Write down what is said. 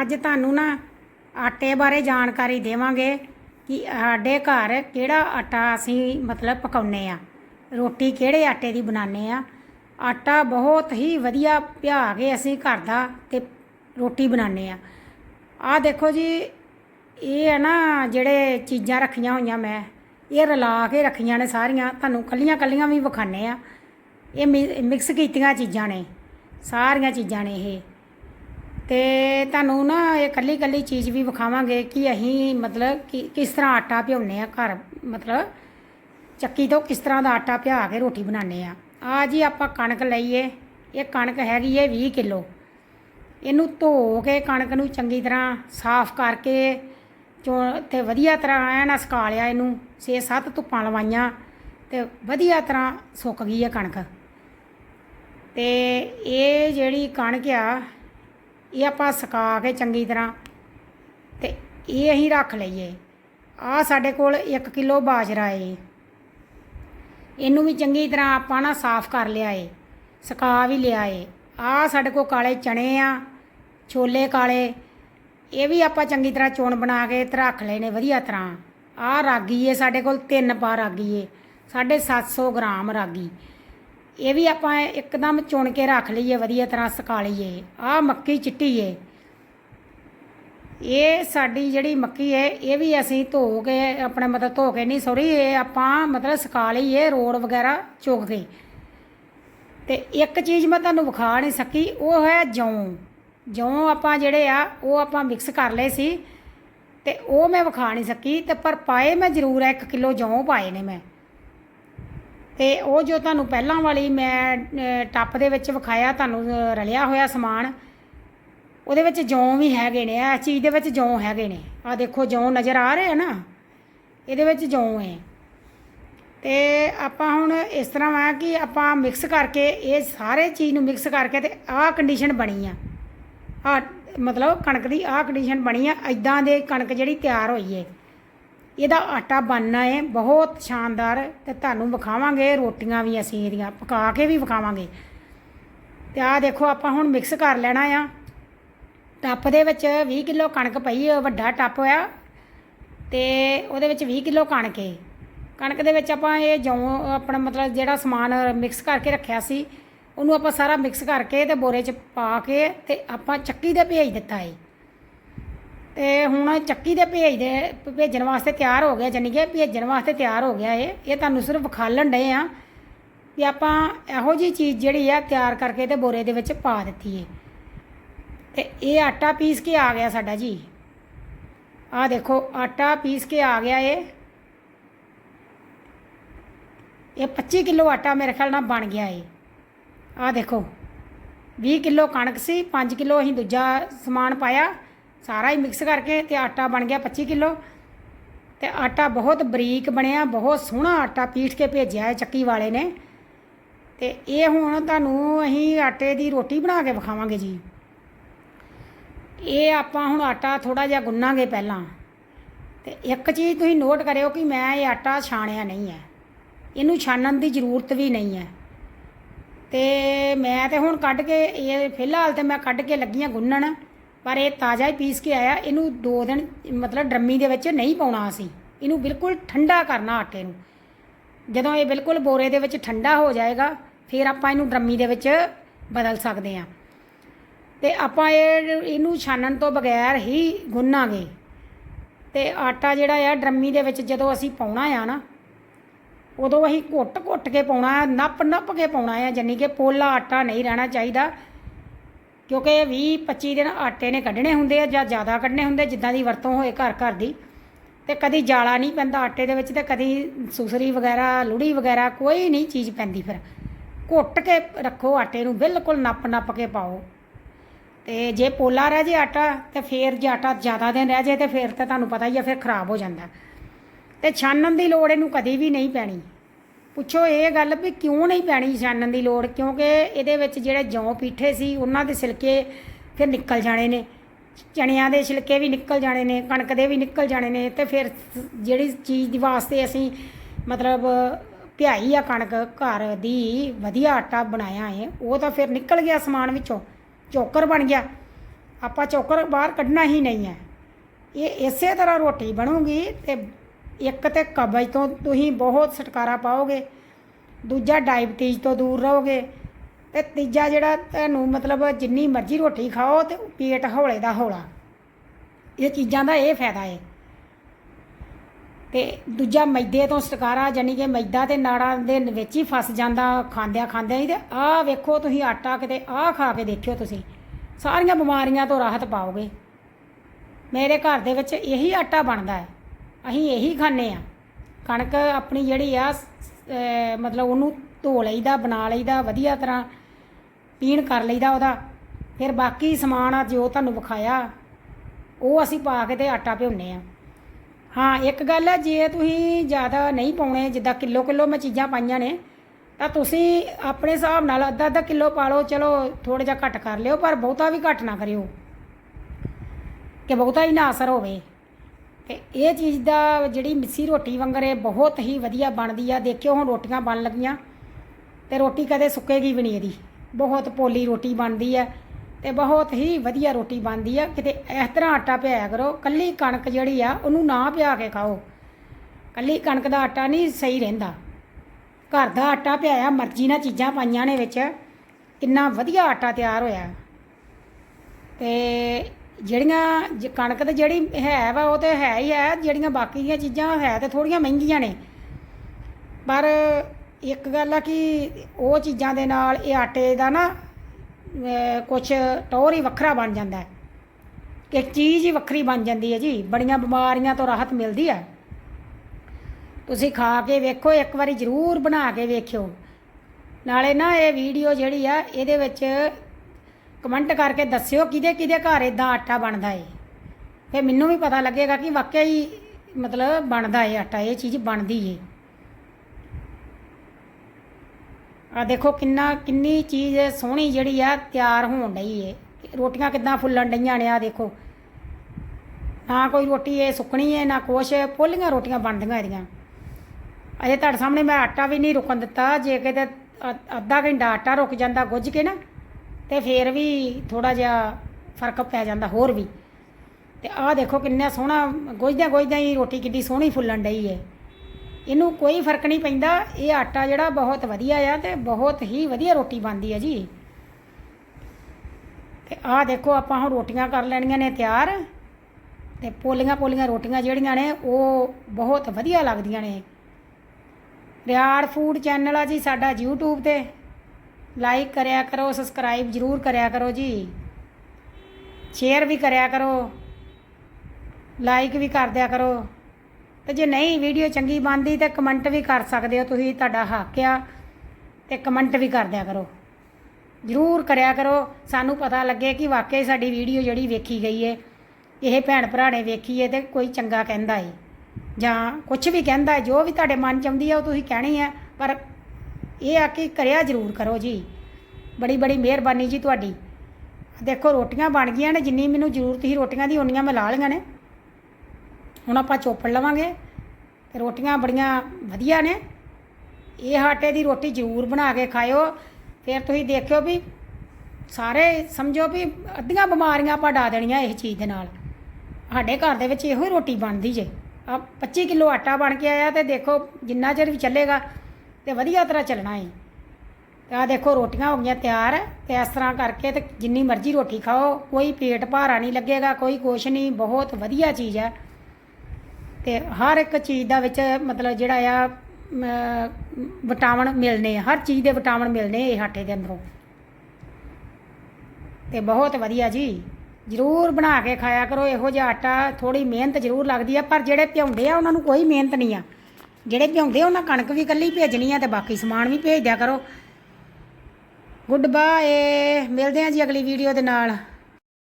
ਅੱਜ ਤੁਹਾਨੂੰ ਨਾ ਆਟੇ ਬਾਰੇ ਜਾਣਕਾਰੀ ਦੇਵਾਂਗੇ ਕਿ ਸਾਡੇ ਘਰ ਕਿਹੜਾ ਆਟਾ ਅਸੀਂ ਮਤਲਬ ਪਕਾਉਨੇ ਆ। ਰੋਟੀ ਕਿਹੜੇ ਆਟੇ ਦੀ ਬਣਾਉਂਦੇ ਆ। ਆਟਾ ਬਹੁਤ ਹੀ ਵਧੀਆ ਭਿਆ ਕੇ ਅਸੀਂ ਘਰ ਦਾ ਤੇ ਰੋਟੀ ਬਣਾਉਂਦੇ ਆ। ਆਹ ਦੇਖੋ ਜੀ, ਇਹ ਹੈ ਨਾ ਜਿਹੜੇ ਚੀਜ਼ਾਂ ਰੱਖੀਆਂ ਹੋਈਆਂ ਮੈਂ, ਇਹ ਰਲਾ ਕੇ ਰੱਖੀਆਂ ਨੇ ਸਾਰੀਆਂ। ਤੁਹਾਨੂੰ ਕੱਲੀਆਂ ਕੱਲੀਆਂ ਵੀ ਵਿਖਾਣੇ ਆ। ਇਹ ਮਿ- ਮਿਕਸ ਕੀਤੀਆਂ ਚੀਜ਼ਾਂ ਨੇ, ਸਾਰੀਆਂ ਚੀਜ਼ਾਂ ਨੇ ਇਹ। ਤੇ ਤੁਹਾਨੂੰ ਨਾ ਇਹ ਕੱਲੀ ਕੱਲੀ ਚੀਜ਼ ਵੀ ਵਿਖਾਵਾਂਗੇ ਕਿ ਅਸੀਂ ਮਤਲਬ ਕਿ ਕਿਸ ਤਰ੍ਹਾਂ ਆਟਾ ਭਿਉਂਨੇ ਆ ਘਰ, ਮਤਲਬ ਚੱਕੀ ਤੋਂ ਕਿਸ ਤਰ੍ਹਾਂ ਦਾ ਆਟਾ ਭਿਆ ਕੇ ਰੋਟੀ ਬਣਾਉਂਦੇ ਆ। ਆ ਜੀ ਆਪਾਂ ਕਣਕ ਲਈਏ, ਇਹ ਕਣਕ ਹੈਗੀ ਹੈ 20 ਕਿਲੋ। ਇਹਨੂੰ ਧੋ ਕੇ ਕਣਕ ਨੂੰ ਚੰਗੀ ਤਰ੍ਹਾਂ ਸਾਫ਼ ਕਰਕੇ ਚੋ ਤੇ ਵਧੀਆ ਤਰ੍ਹਾਂ ਐਨ ਸੁਕਾ ਲਿਆ ਇਹਨੂੰ 6-7 ਧੁੱਪਾਂ ਲਵਾਈਆਂ ਤੇ ਵਧੀਆ ਤਰ੍ਹਾਂ ਸੁੱਕ ਗਈ ਹੈ ਕਣਕ। ਤੇ ਇਹ ਜਿਹੜੀ ਕਣਕ ਆ ਇਹ ਆਪਾਂ ਸੁਕਾ ਕੇ ਚੰਗੀ ਤਰ੍ਹਾਂ ਤੇ ਇਹ ਅਸੀਂ ਰੱਖ ਲਈਏ। ਆ ਸਾਡੇ ਕੋਲ 1 ਕਿਲੋ ਬਾਜਰਾ ਏ। ਇਹਨੂੰ ਵੀ ਚੰਗੀ ਤਰ੍ਹਾਂ ਆਪਾਂ ਨਾ ਸਾਫ਼ ਕਰ ਲਿਆ ਏ, ਸੁਕਾ ਵੀ ਲਿਆ ਏ। ਆ ਸਾਡੇ ਕੋਲ ਕਾਲੇ ਚਣੇ ਆ, ਛੋਲੇ ਕਾਲੇ, ਇਹ ਵੀ ਆਪਾਂ ਚੰਗੀ ਤਰ੍ਹਾਂ ਚੋਣ ਬਣਾ ਕੇ ਤੇ ਰੱਖ ਲਏ ਨੇ ਵਧੀਆ ਤਰ੍ਹਾਂ। ਆ ਰਾਗੀ ਏ ਸਾਡੇ ਕੋਲ, ਤਿੰਨ ਪਾ ਰਾਗੀ ਏ। 750 ਗ੍ਰਾਮ ਰਾਗੀ। ਇਹ ਵੀ ਆਪਾਂ ਇੱਕਦਮ ਚੁਣ ਕੇ ਰੱਖ ਲਈਏ, ਵਧੀਆ ਤਰ੍ਹਾਂ ਸੁਕਾ ਲਈਏ। ਆਹ ਮੱਕੀ ਚਿੱਟੀ ਏ। ਇਹ ਸਾਡੀ ਜਿਹੜੀ ਮੱਕੀ ਹੈ ਇਹ ਵੀ ਅਸੀਂ ਧੋ ਕੇ, ਆਪਣੇ ਮਤਲਬ ਧੋ ਕੇ ਨਹੀਂ, ਸੌਰੀ, ਇਹ ਆਪਾਂ ਮਤਲਬ ਸੁਕਾ ਲਈਏ ਰੋੜ ਵਗੈਰਾ ਚੁੱਕ ਕੇ ਤੇ ਇੱਕ ਚੀਜ਼ ਮੈਂ ਤੁਹਾਨੂੰ ਵਿਖਾ ਨਹੀਂ ਸਕੀ, ਉਹ ਹੈ ਜੌਂ। ਜੌਂ ਆਪਾਂ ਜਿਹੜੇ ਆ, ਉਹ ਆਪਾਂ ਮਿਕਸ ਕਰ ਲਏ ਸੀ। ਤੇ ਉਹ ਮੈਂ ਵਿਖਾ ਨਹੀਂ ਸਕੀ, ਤੇ ਪਰ ਪਾਏ ਮੈਂ ਜ਼ਰੂਰ 1 ਕਿਲੋ ਜੌਂ ਪਾਏ ਨੇ ਮੈਂ। ਤੇ ਉਹ ਜੋ ਤੁਹਾਨੂੰ ਪਹਿਲਾਂ ਵਾਲੀ ਮੈਂ ਟੱਪ ਦੇ ਵਿੱਚ ਵਿਖਾਇਆ, ਤੁਹਾਨੂੰ ਰਲਿਆ ਹੋਇਆ ਸਮਾਨ, ਉਹਦੇ ਵਿੱਚ ਜੌਂ ਵੀ ਹੈਗੇ ਨੇ ਇਸ ਚੀਜ਼ ਦੇ ਵਿੱਚ ਜੌਂ ਹੈਗੇ ਨੇ। ਆ ਦੇਖੋ, ਜੌਂ ਨਜ਼ਰ ਆ ਰਹੇ ਆ ਨਾ, ਇਹਦੇ ਵਿੱਚ ਜੌਂ ਹੈ ਤੇ ਆਪਾਂ ਹੁਣ ਇਸ ਤਰ੍ਹਾਂ ਆ ਕਿ ਆਪਾਂ ਮਿਕਸ ਕਰਕੇ, ਇਹ ਸਾਰੇ ਚੀਜ਼ ਨੂੰ ਮਿਕਸ ਕਰਕੇ ਤੇ ਆਹ ਕੰਡੀਸ਼ਨ ਬਣੀ ਆ। ਆ ਮਤਲਬ ਕਣਕ ਦੀ ਆਹ ਕੰਡੀਸ਼ਨ ਬਣੀ ਆ ਐਦਾਂ ਦੇ ਕਣਕ ਜਿਹੜੀ ਤਿਆਰ ਹੋਈ ਹੈ ਇਹਦਾ ਆਟਾ ਬਣਨਾ ਹੈ ਬਹੁਤ ਸ਼ਾਨਦਾਰ ਤੇ ਤੁਹਾਨੂੰ ਵਿਖਾਵਾਂਗੇ, ਰੋਟੀਆਂ ਵੀ ਅਸੀਂ ਇਹਦੀਆਂ, ਪਕਾ ਕੇ ਵੀ ਵਿਖਾਵਾਂਗੇ। ਤੇ ਆਹ ਦੇਖੋ, ਆਪਾਂ ਹੁਣ ਮਿਕਸ ਕਰ ਲੈਣਾ ਆ। ਟੱਪ ਦੇ ਵਿੱਚ 20 ਕਿਲੋ ਕਣਕ ਪਈ ਵੱਡਾ ਟੱਪ ਹੋਇਆ। ਤੇ ਉਹਦੇ ਵਿੱਚ 20 ਕਿਲੋ ਕਣਕ ਹੈ ਕਣਕ ਦੇ ਵਿੱਚ ਆਪਾਂ ਇਹ ਜੌਂ, ਆਪਣਾ ਮਤਲਬ ਜਿਹੜਾ ਸਮਾਨ ਮਿਕਸ ਕਰਕੇ ਰੱਖਿਆ ਸੀ, ਉਹਨੂੰ ਆਪਾਂ ਸਾਰਾ ਮਿਕਸ ਕਰਕੇ ਤੇ ਬੋਰੇ 'ਚ ਪਾ ਕੇ ਤੇ ਆਪਾਂ ਚੱਕੀ ਤੇ ਭੇਜ ਦਿੱਤਾ ਹੈ ਤੇ ਹੁਣ ਚੱਕੀ ਦੇ ਭੇਜ ਦੇ, ਭੇਜਣ ਵਾਸਤੇ ਤਿਆਰ ਹੋ ਗਿਆ ਜਾਨੀ ਕਿ ਭੇਜਣ ਵਾਸਤੇ ਤਿਆਰ ਹੋ ਗਿਆ ਇਹ। ਇਹ ਤੁਹਾਨੂੰ ਸਿਰਫ ਖਾਲਣ ਡਏ ਆ ਵੀ ਆਪਾਂ ਇਹੋ ਜੀ ਚੀਜ਼ ਜਿਹੜੀ ਆ ਤਿਆਰ ਕਰਕੇ ਤੇ ਬੋਰੇ ਦੇ ਵਿੱਚ ਪਾ ਦਿੱਤੀ ਹੈ ਤੇ ਇਹ ਆਟਾ ਪੀਸ ਕੇ ਆ ਗਿਆ ਸਾਡਾ ਜੀ। ਆਹ ਦੇਖੋ, ਆਟਾ ਪੀਸ ਕੇ ਆ ਗਿਆ ਏ। ਇਹ 25 ਕਿਲੋ ਆਟਾ ਮੇਰੇ ਖਿਆਲ ਨਾਲ ਬਣ ਗਿਆ ਏ। ਆਹ ਦੇਖੋ 20 ਕਿਲੋ ਕਣਕ ਸੀ 5 ਕਿਲੋ ਅਸੀਂ ਦੂਜਾ ਸਮਾਨ ਪਾਇਆ। ਸਾਰਾ ਹੀ ਮਿਕਸ ਕਰਕੇ ਤੇ ਆਟਾ ਬਣ ਗਿਆ 25 ਕਿਲੋ। ਤੇ ਆਟਾ ਬਹੁਤ ਬਰੀਕ ਬਣਿਆ, ਬਹੁਤ ਸੋਹਣਾ ਆਟਾ ਪੀਠ ਕੇ ਭੇਜਿਆ ਹੈ ਚੱਕੀ ਵਾਲੇ ਨੇ। ਤੇ ਇਹ ਹੁਣ ਤੁਹਾਨੂੰ ਅਸੀਂ ਆਟੇ ਦੀ ਰੋਟੀ ਬਣਾ ਕੇ ਵਿਖਾਵਾਂਗੇ ਜੀ। ਇਹ ਆਪਾਂ ਹੁਣ ਆਟਾ ਥੋੜਾ ਜਿਹਾ ਗੁੰਨਾਂਗੇ ਪਹਿਲਾਂ। ਤੇ ਇੱਕ ਚੀਜ਼ ਤੁਸੀਂ ਨੋਟ ਕਰਿਓ ਕਿ ਮੈਂ ਇਹ ਆਟਾ ਛਾਣਿਆ ਨਹੀਂ ਹੈ। ਇਹਨੂੰ ਛਾਣਨ ਦੀ ਜ਼ਰੂਰਤ ਵੀ ਨਹੀਂ ਹੈ। ਤੇ ਮੈਂ ਤੇ ਹੁਣ ਕੱਢ ਕੇ ਇਹ ਫਿਲਹਾਲ ਤੇ ਮੈਂ ਕੱਢ ਕੇ ਲੱਗੀਆਂ ਗੁੰਨਣ। ਪਰ ਇਹ ਤਾਜ਼ਾ ਹੀ ਪੀਸ ਕੇ ਆਇਆ, ਇਹਨੂੰ 2 ਦਿਨ ਮਤਲਬ ਡਰਮੀ ਦੇ ਵਿੱਚ ਨਹੀਂ ਪਾਉਣਾ ਅਸੀਂ। ਇਹਨੂੰ ਬਿਲਕੁਲ ਠੰਡਾ ਕਰਨਾ ਆਟੇ ਨੂੰ। ਜਦੋਂ ਇਹ ਬਿਲਕੁਲ ਬੋਰੇ ਦੇ ਵਿੱਚ ਠੰਡਾ ਹੋ ਜਾਏਗਾ, ਫਿਰ ਆਪਾਂ ਇਹਨੂੰ ਡਰਮੀ ਦੇ ਵਿੱਚ ਬਦਲ ਸਕਦੇ ਹਾਂ। ਤੇ ਆਪਾਂ ਇਹ, ਇਹਨੂੰ ਛਾਨਣ ਤੋਂ ਬਗੈਰ ਹੀ ਗੁੰਨਾਂਗੇ। ਤੇ ਆਟਾ ਜਿਹੜਾ ਆ, ਡਰਮੀ ਦੇ ਵਿੱਚ ਜਦੋਂ ਅਸੀਂ ਪਾਉਣਾ ਆ ਨਾ, ਉਦੋਂ ਅਸੀਂ ਘੁੱਟ-ਘੁੱਟ ਕੇ ਪਾਉਣਾ ਹੈ ਨੱਪ-ਨੱਪ ਕੇ ਪਾਉਣਾ ਆ ਜਾਨੀ ਕਿ ਪੋਲਾ ਆਟਾ ਨਹੀਂ ਰਹਿਣਾ ਚਾਹੀਦਾ। ਕਿਉਂਕਿ 20-25 ਦਿਨ ਆਟੇ ਨੇ ਕੱਢਣੇ ਹੁੰਦੇ ਆ ਜਾਂ ਜ਼ਿਆਦਾ ਕੱਢਣੇ ਹੁੰਦੇ ਜਿੱਦਾਂ ਦੀ ਵਰਤੋਂ ਹੋਏ ਘਰ ਘਰ ਦੀ। ਤੇ ਕਦੀ ਜਾਲਾ ਨਹੀਂ ਪੈਂਦਾ ਆਟੇ ਦੇ ਵਿੱਚ ਤੇ ਕਦੀ ਸੁਸਰੀ ਵਗੈਰਾ, ਲੁੜੀ ਵਗੈਰਾ, ਕੋਈ ਨਹੀਂ ਚੀਜ਼ ਪੈਂਦੀ ਫਿਰ। ਘੁੱਟ ਕੇ ਰੱਖੋ ਆਟੇ ਨੂੰ, ਬਿਲਕੁਲ ਨੱਪ-ਨੱਪ ਕੇ ਪਾਓ। ਤੇ ਜੇ ਪੋਲਾ ਰਹਿ ਜੇ ਆਟਾ, ਤੇ ਫੇਰ ਜੇ ਆਟਾ ਜ਼ਿਆਦਾ ਦਿਨ ਰਹਿ ਜੇ ਤੇ ਫੇਰ ਤਾਂ ਤੁਹਾਨੂੰ ਪਤਾ ਹੀ ਆ, ਫਿਰ ਖਰਾਬ ਹੋ ਜਾਂਦਾ। ਤੇ ਛਾਨਣ ਦੀ ਲੋੜ ਇਹਨੂੰ ਕਦੀ ਵੀ ਨਹੀਂ ਪੈਣੀ। ਪੁੱਛੋ ਇਹ ਗੱਲ ਵੀ ਕਿਉਂ ਨਹੀਂ ਪੈਣੀ ਛਾਨਣ ਦੀ ਲੋੜ? ਕਿਉਂਕਿ ਇਹਦੇ ਵਿੱਚ ਜਿਹੜੇ ਜੌਂ ਪੀਠੇ ਸੀ, ਉਹਨਾਂ ਦੇ ਸਿਲਕੇ ਫਿਰ ਨਿਕਲ ਜਾਣੇ ਨੇ। ਚਣਿਆਂ ਦੇ ਛਿਲਕੇ ਵੀ ਨਿਕਲ ਜਾਣੇ ਨੇ, ਕਣਕ ਦੇ ਵੀ ਨਿਕਲ ਜਾਣੇ ਨੇ ਤੇ ਫਿਰ ਜਿਹੜੀ ਚੀਜ਼ ਦੀ ਵਾਸਤੇ ਅਸੀਂ ਮਤਲਬ ਭਿਆਈ ਆ ਕਣਕ ਘਰ ਦੀ, ਵਧੀਆ ਆਟਾ ਬਣਾਇਆ ਹੈ, ਉਹ ਤਾਂ ਫਿਰ ਨਿਕਲ ਗਿਆ ਸਮਾਨ ਵਿੱਚੋਂ। ਚੋਕਰ ਬਣ ਗਿਆ। ਆਪਾਂ ਚੋਕਰ ਬਾਹਰ ਕੱਢਣਾ ਹੀ ਨਹੀਂ ਹੈ। ਇਹ ਇਸੇ ਤਰ੍ਹਾਂ ਰੋਟੀ ਬਣੂਗੀ ਤੇ ਇੱਕ ਤੇ ਕਬਜ਼ ਤੋਂ ਤੁਸੀਂ ਬਹੁਤ ਛੁਟਕਾਰਾ ਪਾਓਗੇ, ਦੂਜਾ ਡਾਇਬਟੀਜ਼ ਤੋਂ ਦੂਰ ਰਹੋਗੇ ਤੇ ਤੀਜਾ ਜਿਹੜਾ ਤੁਹਾਨੂੰ ਮਤਲਬ ਜਿੰਨੀ ਮਰਜ਼ੀ ਰੋਟੀ ਖਾਓ ਤੇ ਪੇਟ ਹੌਲੇ ਦਾ ਹੌਲਾ। ਇਹ ਚੀਜ਼ਾਂ ਦਾ ਇਹ ਫਾਇਦਾ ਹੈ ਤੇ ਦੂਜਾ ਮੈਦੇ ਤੋਂ ਛੁਟਕਾਰਾ ਜਾਨੀ ਕਿ ਮੈਦਾ ਤੇ ਨਾੜਾਂ ਦੇ ਵਿੱਚ ਹੀ ਫਸ ਜਾਂਦਾ ਖਾਂਦਿਆਂ ਖਾਂਦਿਆਂ ਹੀ ਤੇ ਆਹ ਵੇਖੋ ਤੁਸੀਂ ਆਟਾ ਕਿਤੇ ਆਹ ਖਾ ਕੇ ਦੇਖਿਓ ਤੁਸੀਂ, ਸਾਰੀਆਂ ਬਿਮਾਰੀਆਂ ਤੋਂ ਰਾਹਤ ਪਾਓਗੇ। ਮੇਰੇ ਘਰ ਦੇ ਵਿੱਚ ਇਹੀ ਆਟਾ ਬਣਦਾ ਹੈ ਅਸੀਂ ਇਹੀ ਖਾਂਦੇ ਆ ਕਣਕ ਆਪਣੀ ਜਿਹੜੀ ਆ ਮਤਲਬ ਉਹਨੂੰ ਧੋ ਲਈਦਾ, ਬਣਾ ਲਈਦਾ, ਵਧੀਆ ਤਰ੍ਹਾਂ ਪੀਣ ਕਰ ਲਈਦਾ ਉਹਦਾ। ਫਿਰ ਬਾਕੀ ਸਮਾਨ ਆ ਜੋ ਤੁਹਾਨੂੰ ਵਿਖਾਇਆ, ਉਹ ਅਸੀਂ ਪਾ ਕੇ ਤੇ ਆਟਾ ਭਿਉਂਨੇ ਆ ਹਾਂ, ਇੱਕ ਗੱਲ ਹੈ ਜੇ ਤੁਸੀਂ ਜ਼ਿਆਦਾ ਨਹੀਂ ਪਾਉਣੇ, ਜਿੱਦਾਂ ਕਿਲੋ ਕਿਲੋ ਮੈਂ ਚੀਜ਼ਾਂ ਪਾਈਆਂ ਨੇ, ਤਾਂ ਤੁਸੀਂ ਆਪਣੇ ਹਿਸਾਬ ਨਾਲ ਅੱਧਾ ਅੱਧਾ ਕਿਲੋ ਪਾ ਲਓ, ਚਲੋ ਥੋੜਾ ਜਿਹਾ ਘੱਟ ਕਰ ਲਿਓ, ਪਰ ਬਹੁਤਾ ਵੀ ਘੱਟ ਨਾ ਕਰਿਓ। ਕਿ ਬਹੁਤਾ ਹੀ ਨਾ ਅਸਰ ਹੋਵੇ। ਤੇ ਇਹ ਚੀਜ਼ ਦਾ ਜਿਹੜੀ ਮਿੱਸੀ ਰੋਟੀ ਵਾਂਗਰ ਇਹ ਬਹੁਤ ਹੀ ਵਧੀਆ ਬਣਦੀ ਆ। ਦੇਖਿਓ ਹੁਣ ਰੋਟੀਆਂ ਬਣ ਲੱਗੀਆਂ ਤੇ ਰੋਟੀ ਕਦੇ ਸੁੱਕੇਗੀ ਵੀ ਨਹੀਂ ਇਹਦੀ। ਬਹੁਤ ਪੋਲੀ ਰੋਟੀ ਬਣਦੀ ਆ ਤੇ ਬਹੁਤ ਹੀ ਵਧੀਆ ਰੋਟੀ ਬਣਦੀ ਆ। ਕਿਤੇ ਇਸ ਤਰ੍ਹਾਂ ਆਟਾ ਪਿਆਇਆ ਕਰੋ, ਕੱਲੀ ਕਣਕ ਜਿਹੜੀ ਆ ਉਹਨੂੰ ਨਾ ਪਿਆ ਕੇ ਖਾਓ। ਕੱਲੀ ਕਣਕ ਦਾ ਆਟਾ ਨਹੀਂ ਸਹੀ ਰਹਿੰਦਾ। ਘਰ ਦਾ ਆਟਾ ਪਿਆਇਆ, ਮਰਜ਼ੀ ਨਾਲ ਚੀਜ਼ਾਂ ਪਾਈਆਂ ਨੇ ਵਿੱਚ। ਕਿੰਨਾ ਵਧੀਆ ਆਟਾ ਤਿਆਰ ਹੋਇਆ। ਤੇ ਜਿਹੜੀਆਂ ਜ- ਕਣਕ ਤੇ ਜਿਹੜੀ ਹੈ ਵਾ ਉਹ ਤੇ ਹੈ ਹੀ ਹੈ ਜਿਹੜੀਆਂ ਬਾਕੀ ਦੀਆਂ ਚੀਜ਼ਾਂ ਹੈ ਤੇ ਥੋੜੀਆਂ ਮਹਿੰਗੀਆਂ ਨੇ। ਪਰ ਇੱਕ ਗੱਲ ਆ ਕਿ ਉਹ ਚੀਜ਼ਾਂ ਦੇ ਨਾਲ ਇਹ ਆਟੇ ਦਾ ਨਾ ਕੁਝ ਟੌਰ ਹੀ ਵੱਖਰਾ ਬਣ ਜਾਂਦਾ ਹੈ। ਇੱਕ ਚੀਜ਼ ਹੀ ਵੱਖਰੀ ਬਣ ਜਾਂਦੀ ਹੈ ਜੀ, ਬੜੀਆਂ ਬਿਮਾਰੀਆਂ ਤੋਂ ਰਾਹਤ ਮਿਲਦੀ ਹੈ। ਤੁਸੀਂ ਖਾ ਕੇ ਵੇਖੋ, ਇੱਕ ਵਾਰੀ ਜ਼ਰੂਰ ਬਣਾ ਕੇ ਵੇਖਿਓ। ਨਾਲੇ ਨਾ ਇਹ ਵੀਡੀਓ ਜਿਹੜੀ ਆ, ਇਹਦੇ ਵਿੱਚ ਕਮੈਂਟ ਕਰਕੇ ਦੱਸਿਓ ਕਿਹਦੇ ਕਿਹਦੇ ਘਰ ਇਦਾਂ ਆਟਾ ਬਣਦਾ ਏ। ਫਿਰ ਮੈਨੂੰ ਵੀ ਪਤਾ ਲੱਗੇਗਾ ਕਿ ਵਾਕਿਆ ਹੀ ਮਤਲਬ ਬਣਦਾ ਏ ਆਟਾ, ਇਹ ਚੀਜ਼ ਬਣਦੀ ਏ। ਆ ਦੇਖੋ ਕਿੰਨਾ, ਕਿੰਨੀ ਚੀਜ਼ ਸੋਹਣੀ ਜਿਹੜੀ ਆ ਤਿਆਰ ਹੋਣ ਡਈ ਏ। ਰੋਟੀਆਂ ਕਿੱਦਾਂ ਫੁੱਲਣ ਡਈਆਂ ਨੇ ਆ ਦੇਖੋ। ਨਾ ਕੋਈ ਰੋਟੀ ਇਹ ਸੁੱਕਣੀ ਏ, ਨਾ ਕੁਛ ਪੋਲੀਆਂ ਰੋਟੀਆਂ ਬਣਦੀਆਂ ਇਹਦੀਆਂ। ਅਜੇ ਤੁਹਾਡੇ ਸਾਹਮਣੇ ਮੈਂ ਆਟਾ ਵੀ ਨਹੀਂ ਰੁਕਣ ਦਿੱਤਾ, ਜੇ ਕਿਤੇ ਅ- ਅੱਧਾ ਘੰਟਾ ਆਟਾ ਰੁਕ ਜਾਂਦਾ, ਗੁੱਝ ਕੇ ਨਾ ਤੇ ਫੇਰ ਵੀ ਥੋੜਾ ਜਿਹਾ ਫ਼ਰਕ ਪੈ ਜਾਂਦਾ ਹੋਰ ਵੀ। ਤੇ ਆਹ ਦੇਖੋ ਕਿੰਨਾ ਸੋਹਣਾ, ਗੋਝਦਿਆਂ ਗੋਝਦਿਆਂ ਹੀ ਰੋਟੀ ਕਿੱਡੀ ਸੋਹਣੀ ਫੁੱਲਣ ਡਈ ਹੈ ਇਹਨੂੰ ਕੋਈ ਫ਼ਰਕ ਨਹੀਂ ਪੈਂਦਾ, ਇਹ ਆਟਾ ਜਿਹੜਾ ਬਹੁਤ ਵਧੀਆ ਆ ਤੇ ਬਹੁਤ ਹੀ ਵਧੀਆ ਰੋਟੀ ਬਣਦੀ ਹੈ ਜੀ। ਤੇ ਆਹ ਦੇਖੋ ਆਪਾਂ ਹੁਣ ਰੋਟੀਆਂ ਕਰ ਲੈਣੀਆਂ ਨੇ ਤਿਆਰ, ਤੇ ਪੋਲੀਆਂ ਪੋਲੀਆਂ ਰੋਟੀਆਂ ਜਿਹੜੀਆਂ ਨੇ ਉਹ ਬਹੁਤ ਵਧੀਆ ਲੱਗਦੀਆਂ ਨੇ। ਰਿਆੜ ਫੂਡ ਚੈਨਲ ਆ ਜੀ ਸਾਡਾ YouTube ਤੇ। ਲਾਈਕ ਕਰਿਆ ਕਰੋ ਸਬਸਕ੍ਰਾਈਬ ਜਰੂਰ ਕਰਿਆ ਕਰੋ ਜੀ। ਸ਼ੇਅਰ ਵੀ ਕਰਿਆ ਕਰੋ। ਲਾਈਕ ਵੀ ਕਰ ਦਿਆ ਕਰੋ। ਤੇ ਜੇ ਨਹੀਂ ਵੀਡੀਓ ਚੰਗੀ ਬਣਦੀ ਤਾਂ ਕਮੈਂਟ ਵੀ ਕਰ ਸਕਦੇ ਹੋ ਤੁਸੀਂ, ਤੁਹਾਡਾ ਹੱਕ ਆ। ਤੇ ਕਮੈਂਟ ਵੀ ਕਰ ਦਿਆ ਕਰੋ। ਜਰੂਰ ਕਰਿਆ ਕਰੋ। ਸਾਨੂੰ ਪਤਾ ਲੱਗੇ ਕਿ ਵਾਕਈ ਸਾਡੀ ਵੀਡੀਓ ਜਿਹੜੀ ਵੇਖੀ ਗਈ ਏ, ਇਹ ਭੈਣ ਭਰਾ ਨੇ ਵੇਖੀ ਏ ਤੇ ਕੋਈ ਚੰਗਾ ਕਹਿੰਦਾ ਏ। ਜਾਂ ਕੁਝ ਵੀ ਕਹਿੰਦਾ ਜੋ ਵੀ ਤੁਹਾਡੇ ਮਨ ਚ ਆਉਂਦੀ ਹੈ ਉਹ ਤੁਸੀਂ ਕਹਿਣੀ ਹੈ ਪਰ ਇਹ ਆ ਕਿ ਕਰਿਆ ਜ਼ਰੂਰ ਕਰੋ ਜੀ। ਬੜੀ ਬੜੀ ਮਿਹਰਬਾਨੀ ਜੀ ਤੁਹਾਡੀ। ਦੇਖੋ, ਰੋਟੀਆਂ ਬਣ ਗਈਆਂ ਨੇ, ਜਿੰਨੀ ਮੈਨੂੰ ਜ਼ਰੂਰਤ ਸੀ ਰੋਟੀਆਂ ਦੀ, ਉਨੀਆਂ ਮੈਂ ਲਾ ਲਈਆਂ ਨੇ। ਹੁਣ ਆਪਾਂ ਚੋਪੜ ਲਵਾਂਗੇ। ਤੇ ਰੋਟੀਆਂ ਬੜੀਆਂ ਵਧੀਆ ਨੇ। ਇਹ ਆਟੇ ਦੀ ਰੋਟੀ ਜ਼ਰੂਰ ਬਣਾ ਕੇ ਖਾਇਓ। ਫਿਰ ਤੁਸੀਂ ਦੇਖਿਓ ਵੀ ਸਾਰੇ ਸਮਝੋ ਵੀ ਅੱਧੀਆਂ ਬਿਮਾਰੀਆਂ ਆਪਾਂ ਡਾ ਦੇਣੀਆਂ ਇਸ ਚੀਜ਼ ਦੇ ਨਾਲ। ਸਾਡੇ ਘਰ ਦੇ ਵਿੱਚ ਇਹੋ ਹੀ ਰੋਟੀ ਬਣਦੀ ਜੇ। ਆ 25 ਕਿਲੋ ਆਟਾ ਬਣ ਕੇ ਆਇਆ ਤੇ ਦੇਖੋ ਜਿੰਨਾ ਚਿਰ ਵੀ ਚੱਲੇਗਾ ਤੇ ਵਧੀਆ ਤਰ੍ਹਾਂ ਚੱਲਣਾ ਹੈ ਤੇ ਆ ਦੇਖੋ, ਰੋਟੀਆਂ ਹੋ ਗਈਆਂ ਤਿਆਰ ਤੇ ਇਸ ਤਰ੍ਹਾਂ ਕਰਕੇ ਤੇ ਜਿੰਨੀ ਮਰਜ਼ੀ ਰੋਟੀ ਖਾਓ, ਕੋਈ ਪੇਟ ਭਾਰਾ ਨਹੀਂ ਲੱਗੇਗਾ, ਕੋਈ ਕੁਛ ਨਹੀਂ, ਬਹੁਤ ਵਧੀਆ ਚੀਜ਼ ਹੈ। ਤੇ ਹਰ ਇੱਕ ਚੀਜ਼ ਦਾ ਵਿੱਚ ਮਤਲਬ ਜਿਹੜਾ ਆ ਵਿਟਾਮਿਨ ਮਿਲਨੇ ਹਰ ਚੀਜ਼ ਦੇ ਵਿਟਾਮਿਨ ਮਿਲਨੇ ਇਹ ਆਟੇ ਦੇ ਅੰਦਰੋਂ। ਤੇ ਬਹੁਤ ਵਧੀਆ ਜੀ। ਜ਼ਰੂਰ ਬਣਾ ਕੇ ਖਾਇਆ ਕਰੋ, ਇਹੋ ਜਿਹਾ ਆਟਾ ਥੋੜੀ ਮਿਹਨਤ ਜ਼ਰੂਰ ਲੱਗਦੀ ਆ, ਪਰ ਜਿਹੜੇ ਭਿਉਂਦੇ ਆ, ਉਹਨਾਂ ਨੂੰ ਕੋਈ ਮਿਹਨਤ ਨਹੀਂ ਆ। ਜਿਹੜੇ ਭਿਉਂਦੇ ਉਹਨਾਂ ਕਣਕ ਵੀ ਇਕੱਲੀ ਭੇਜਣੀ ਆ ਤੇ ਬਾਕੀ ਸਮਾਨ ਵੀ ਭੇਜ ਦਿਆ ਕਰੋ। ਗੁੱਡ ਬਾਏ ਮਿਲਦੇ ਆ ਜੀ ਅਗਲੀ ਵੀਡੀਓ ਦੇ ਨਾਲ।